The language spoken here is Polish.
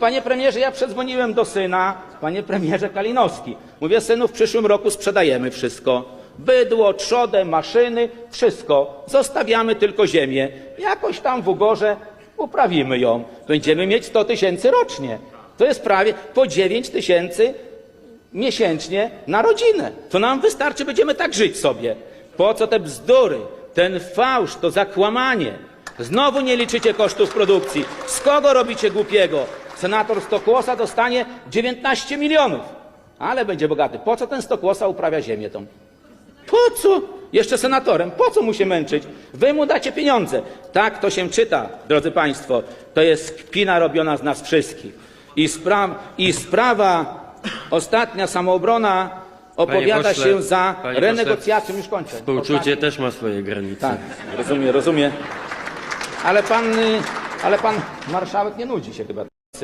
Panie premierze, ja przedzwoniłem do syna, panie premierze Kalinowski. Mówię, synu, w przyszłym roku sprzedajemy wszystko. Bydło, trzodę, maszyny, wszystko. Zostawiamy tylko ziemię. Jakoś tam w Ugorze uprawimy ją. Będziemy mieć 100 tysięcy rocznie. To jest prawie po 9 tysięcy miesięcznie na rodzinę. To nam wystarczy, będziemy tak żyć sobie. Po co te bzdury, ten fałsz, to zakłamanie? Znowu nie liczycie kosztów produkcji. Z kogo robicie głupiego? Senator Stokłosa dostanie 19 milionów, ale będzie bogaty. Po co ten Stokłosa uprawia ziemię tą? Po co? Jeszcze senatorem. Po co mu się męczyć? Wy mu dacie pieniądze. Tak to się czyta, drodzy Państwo. To jest kpina robiona z nas wszystkich. I, spra- i sprawa, ostatnia samoobrona opowiada się za panie renegocjacją. Już kończę. Współczucie Ostatni. też ma swoje granice. Tak, rozumiem, rozumiem. Ale pan, y, ale pan marszałek nie nudzi się chyba.